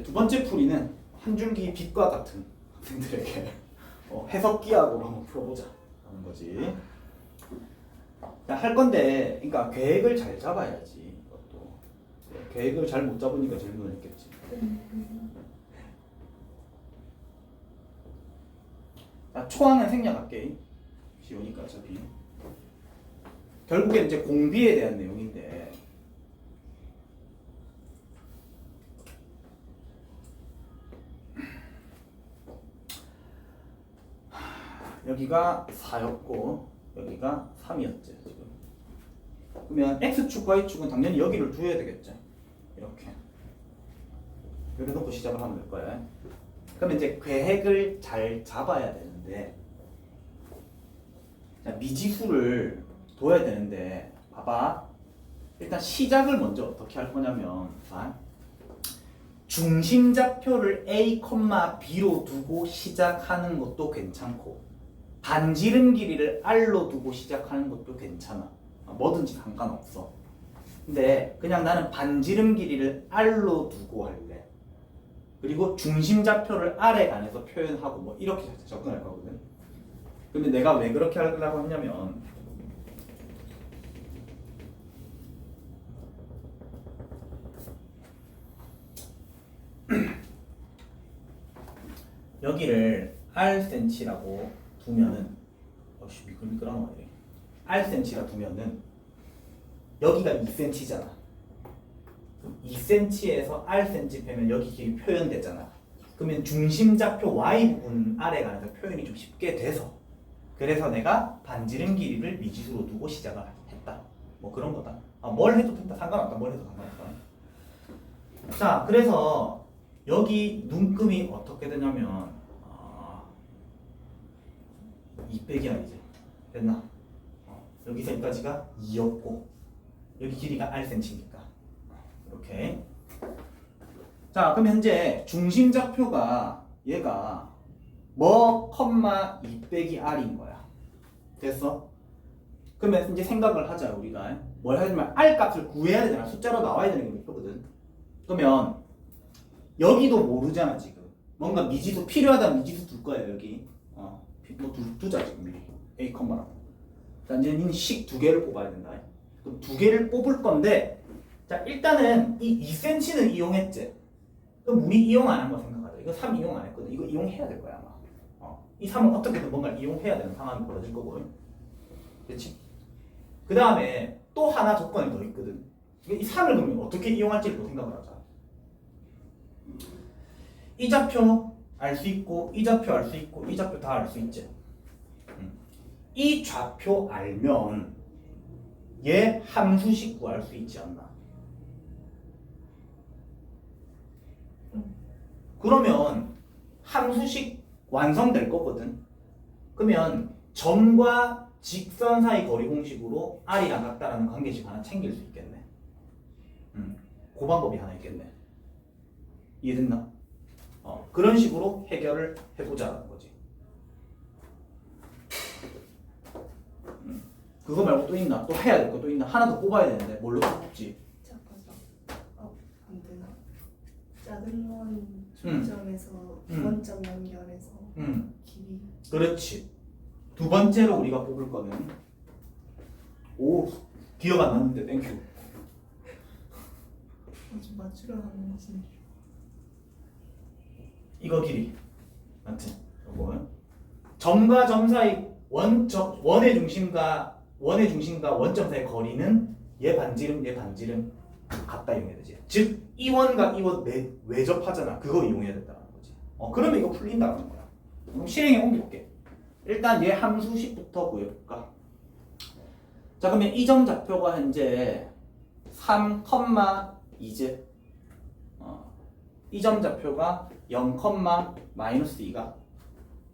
이제 두 번째 풀이는 한 줄기 빛과 같은 학생들에게 어, 해석기하고 한번 풀어보자 하는 거지. 자, 할 건데, 그러니까 계획을 잘 잡아야지. 이것도 네, 계획을 잘 못 잡으니까 질문을 했겠지. 자, 초항은 생략할게. 쉬우니까 어차피. 결국엔 이제 공비에 대한 내용인데. 여기가 4였고 여기가 3이었지 지금. 그러면 x축, y축은 당연히 여기를 두어야 되겠죠. 이렇게. 이렇게 놓고 시작을 하면 될 거야. 그러면 이제 계획을 잘 잡아야 되는데 자, 미지수를 둬야 되는데 봐봐. 일단 시작을 먼저 어떻게 할 거냐면 자, 중심 좌표를 a, b로 두고 시작하는 것도 괜찮고 반지름 길이를 r로 두고 시작하는 것도 괜찮아. 아, 뭐든지 상관없어. 근데 그냥 나는 반지름 길이를 r로 두고 할래. 그리고 중심 좌표를 r에 관해서 표현하고 뭐 이렇게 접근할 거거든. 근데 내가 왜 그렇게 하려고 하냐면 여기를 rcm라고 두면은 어씨 미끌미끌한 거 이래. rcm라 두면은 여기가 2cm잖아. 2cm에서 rcm 빼면 여기 길이 표현되잖아. 그러면 중심 좌표 y 부분 아래 가면서 표현이 좀 쉽게 돼서 그래서 내가 반지름 길이를 미지수로 두고 시작을 했다. 뭐 그런 거다. 아, 뭘 해도 된다. 상관없다. 뭘 해도 상관없다. 자, 그래서 여기 눈금이 어떻게 되냐면 아, 2 빼기야 이제. 됐나? 어, 여기서 여기까지가 2였고 여기 길이가 rcm니까. 이렇게. 자 그럼 현재 중심 좌표가 얘가 뭐 컴마 2 빼기 r인 거야. 됐어? 그러면 이제 생각을 하자 우리가. 뭘 하냐면 r 값을 구해야 되잖아. 숫자로 나와야 되는 게 목표거든. 그러면 여기도 모르잖아 지금. 뭔가 미지수 필요하다면 미지수 둘 거야 여기. 어, 뭐 두, 두자 지금 미리. A 컴마라고. 자 이제 니는 식 두 개를 뽑아야 된다. 그럼 두 개를 뽑을 건데 자 일단은 이 2cm는 이용했지. 그럼 우리 이용 안 한 거 생각하자. 이거 3 이용 안 했거든. 이거 이용해야 될 거야 아마. 어, 이 3은 어떻게든 뭔가를 이용해야 되는 상황이 벌어질 거고 그렇지? 그 다음에 또 하나 조건이 더 있거든. 이 3을 그러면 어떻게 이용할지를 또 생각을 하자. 이 좌표 알 수 있고 이 좌표 알 수 있고 이 좌표 다 알 수 있지 음. 이 좌표 알면 얘 함수식 구할 수 있지 않나 그러면 함수식 완성될 거거든 그러면 점과 직선 사이 거리 공식으로 r이랑 같다라는 관계식 하나 챙길 수 있겠네 음. 그 방법이 하나 있겠네 이해됐나? 어, 그런 식으로 해결을 해보자는 거지. 음, 그거 말고 또 있나? 또 해야 될 거 또 있나? 하나 더 뽑아야 되는데 뭘로 뽑지? 잠깐만. 어, 안 되나? 작은 원 중점에서 음. 두 번점 연결해서 음, 길이 그렇지. 두 번째로 우리가 뽑을 거는 오 기억 안 났는데 땡큐. 아주 맞추려 하는 거지. 이거 길이 맞지? 이거 점과 점 사이 원 점, 원의 중심과 원의 중심과 원점 사이 거리는 얘 반지름 얘 반지름 같다 이용해야 되지. 즉 이 원과 이원 외접하잖아. 그거 이용해야 된다는 거지. 어 그러면 이거 풀린다는 거야. 그럼 실행에 옮겨볼게. 일단 얘 함수식부터 구해볼까? 자 그러면 이점 좌표가 현재 3, 2제 어, 이 점 좌표가 0, 마이너스 2가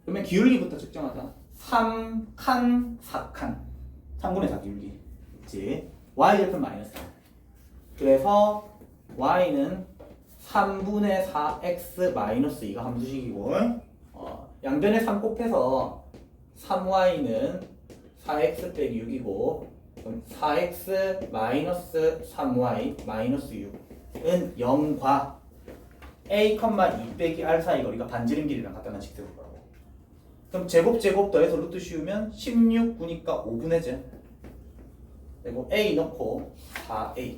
그러면 기울기부터 측정하자. 3칸 4칸. 3분의 4 기울기. 그치 y절편 마이너스 4 그래서 y는 3분의 4x 마이너스 2가 함수식이고 어, 양변에 3 곱해서 3y는 4x 빼기 6이고 그럼 4x 마이너스 3y 마이너스 6은 0과 a, 2 빼기 r 사이 거리가 반지름 길이랑 같다는 식 세울 거라고. 그럼 제곱 제곱 더해서 루트 씌우면 16 9니까 5분의 제. 그리고 a 넣고 4a.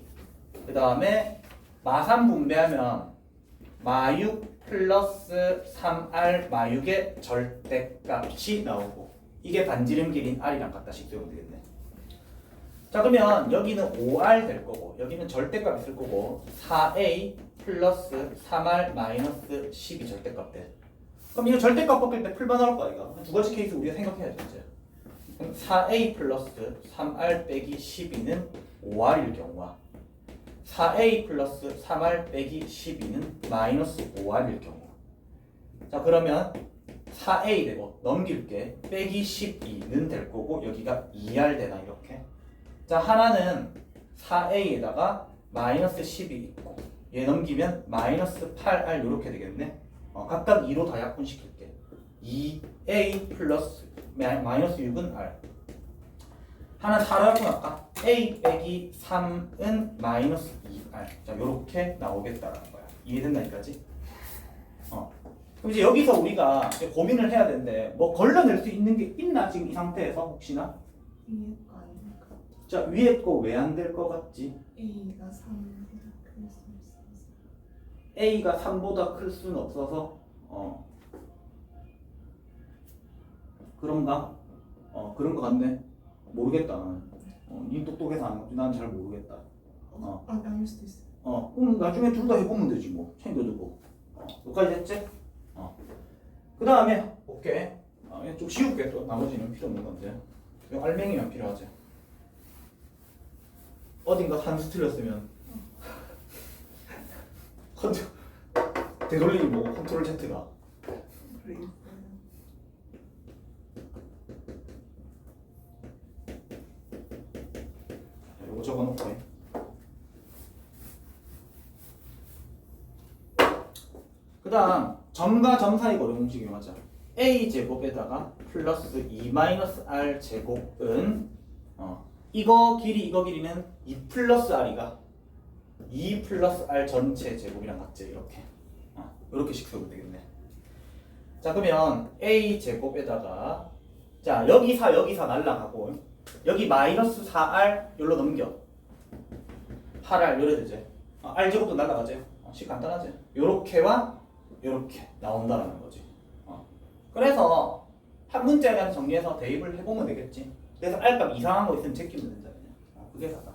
그 다음에 마산 분배하면 마육 플러스 3r 마육의 절대값이 나오고 이게 반지름 길이인 r이랑 같다 식 세우면 되겠네. 자 그러면 여기는 5r 될 거고 여기는 절대값 있을 거고 4a 플러스 3r 마이너스 10이 절대값 돼. 그럼 이거 절대값 뽑힐 때 풀만 나올 거야 이거. 두 가지 케이스 우리가 생각해야죠 이제. 그럼 4a 플러스 3r 빼기 12는 5r일 경우와 4a 플러스 3r 빼기 12는 마이너스 5r일 경우. 자 그러면 4a 되고 넘길게 빼기 12는 될 거고 여기가 2r 되나 이렇게. 자 하나는 4a에다가 마이너스 10이 있고 얘 넘기면 마이너스 8r 이렇게 되겠네. 어, 각각 2로 다 약분시킬게. 2a 플러스 마- 마이너스 6은 r. 하나 4로 약분할까? a 빼기 3은 마이너스 2r. 자 이렇게 나오겠다라는 거야. 이해된다니까지? 어. 그럼 이제 여기서 우리가 이제 고민을 해야 되는데 뭐 걸러낼 수 있는 게 있나 지금 이 상태에서 혹시나? 아닐까? 자 위에 거 왜 안 될 것 같지? A가 3보다 클수 있어서. A가 3보다 클 수는 없어서? 어. 그런가? 어 그런 것 같네. 모르겠다 나는. 어, 니 똑똑해서 안 먹지 나는 잘 모르겠다. 어. 아, 아닐 수도 있어. 어 그럼 나중에 둘 다 해보면 되지 뭐. 챙겨두고. 어 여기까지 됐지? 어 그 다음에 오케이. 어, 좀 쉬울게 또. 나머지는 필요 없는 건데. 알맹이만 필요하지 어딘가 산수 틀렸으면 컨트 되돌리기 뭐 컨트롤 Z가 있어요 이거 적어놓고 해. 그 다음 점과 점 사이 거리 공식 이용하자 a 제곱에다가 플러스 2 마이너스 r 제곱은 어, 이거 길이 이거 길이는 2 플러스 r이가 2 플러스 r 전체 제곱이랑 같지 이렇게. 어, 이렇게 식 세우면 되겠네. 자 그러면 a 제곱에다가 자 여기 4 여기 4 날라가고 여기 마이너스 4r 여기로 넘겨. 8r 요래 되지? 어, r 제곱도 날라가지? 어, 식 간단하지? 요렇게와 요렇게 나온다라는 거지. 어. 그래서 한 문제를 정리해서 대입을 해보면 되겠지 그래서 r값 이상한 거 있으면 제끼면 된다 그냥. 어, 그게 다다